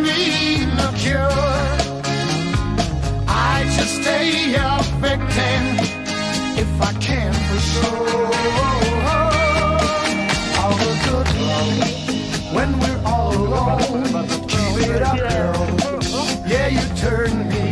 need no cure. I just stay a victim if I can for sure. All the good love when we're all alone. Keep it up, girl. Yeah, you turn me.